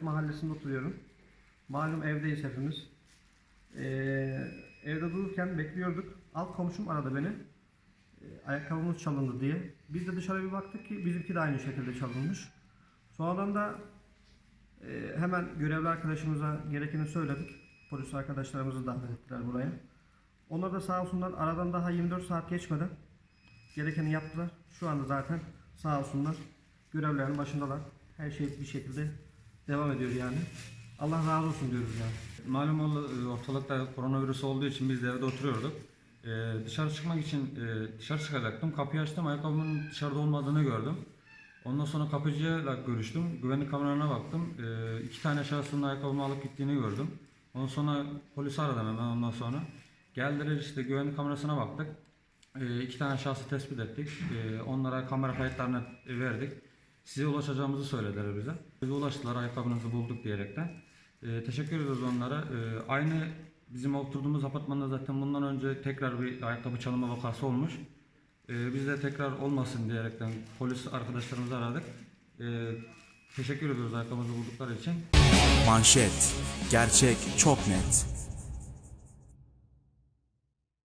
Mahallesinde oturuyorum. Malum evdeyiz hepimiz. Ee, evde dururken bekliyorduk. Alt komşum aradı beni. Ee, ayakkabımız çalındı diye. Biz de dışarı bir baktık ki bizimki de aynı şekilde çalınmış. Sonradan da e, hemen görevli arkadaşımıza gerekeni söyledik. Polis arkadaşlarımızı davet ettiler buraya. Onlar da sağ olsunlar aradan daha 24 saat geçmeden gerekeni yaptılar. Şu anda zaten sağ olsunlar görevlerin başındalar. Her şey bir şekilde devam ediyor yani. Allah razı olsun diyoruz yani. Malum e, ortalıkta koronavirüs olduğu için biz de evde oturuyorduk. Ee, dışarı çıkmak için e, dışarı çıkacaktım. Kapıyı açtım, ayakkabımın dışarıda olmadığını gördüm. Ondan sonra kapıcıyla görüştüm. Güvenlik kameralarına baktım. Ee, iki tane şahsın ayakkabımı alıp gittiğini gördüm. Ondan sonra polisi aradım hemen ondan sonra. Geldiler işte güvenlik kamerasına baktık. Ee, iki tane şahsı tespit ettik. Ee, onlara kamera kayıtlarını verdik. Size ulaşacağımızı söylediler bize. Bize ulaştılar ayakkabınızı bulduk diyerekten. Ee, teşekkür ediyoruz onlara. Ee, aynı bizim oturduğumuz apartmanda zaten bundan önce tekrar bir ayakkabı çalınma vakası olmuş. Ee, biz de tekrar olmasın diyerekten polis arkadaşlarımızı aradık. Ee, teşekkür ediyoruz ayakkabımızı buldukları için. Manşet. Gerçek çok net.